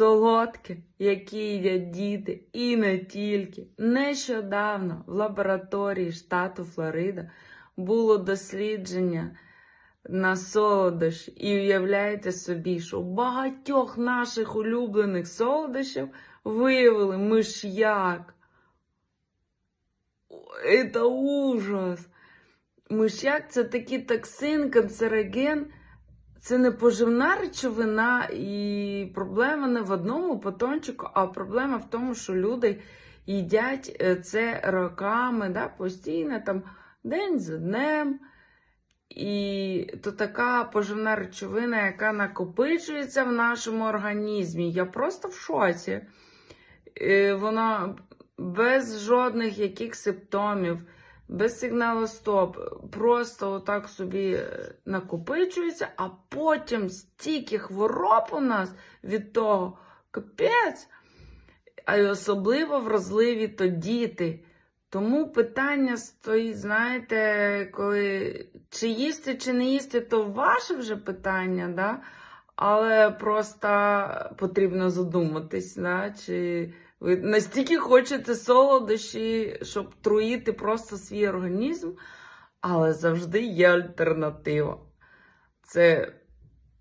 солодке, яке їдять діти, і не тільки. Нещодавно в лабораторії штату Флорида було дослідження на солодощі. І уявляєте собі, що багатьох наших улюблених солодощів виявили миш'як. Це ужас. Миш'як це такий токсин, канцероген. Це не поживна речовина, і проблема не в одному потончику, а проблема в тому, що люди їдять е, це роками, да, постійно, там, день за днем. І то така поживна речовина, яка накопичується в нашому організмі. Я просто в шоці. Е, Вона без жодних яких симптомів, без сигналу стоп, просто отак собі е, накопичується, а потім стільки хвороб у нас від того капець, а й особливо вразливі то діти. Тому питання стоїть, знаєте, коли чи їсти, чи не їсти, то ваше вже питання, да? але просто потрібно задуматись, да? чи ви настільки хочете солодощі, щоб труїти просто свій організм, але завжди є альтернатива. Це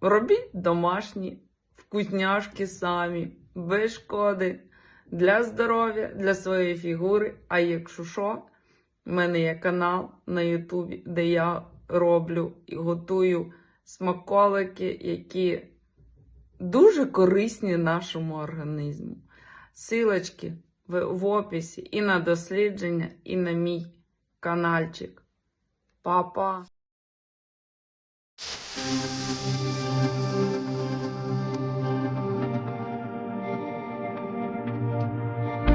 робіть домашні вкусняшки самі, без шкоди, для здоров'я, для своєї фігури. А якщо що, в мене є канал на Ютубі, де я роблю і готую смаколики, які дуже корисні нашому організму. Силочки в, описі і на дослідження, і на мій каналчик. Па-па!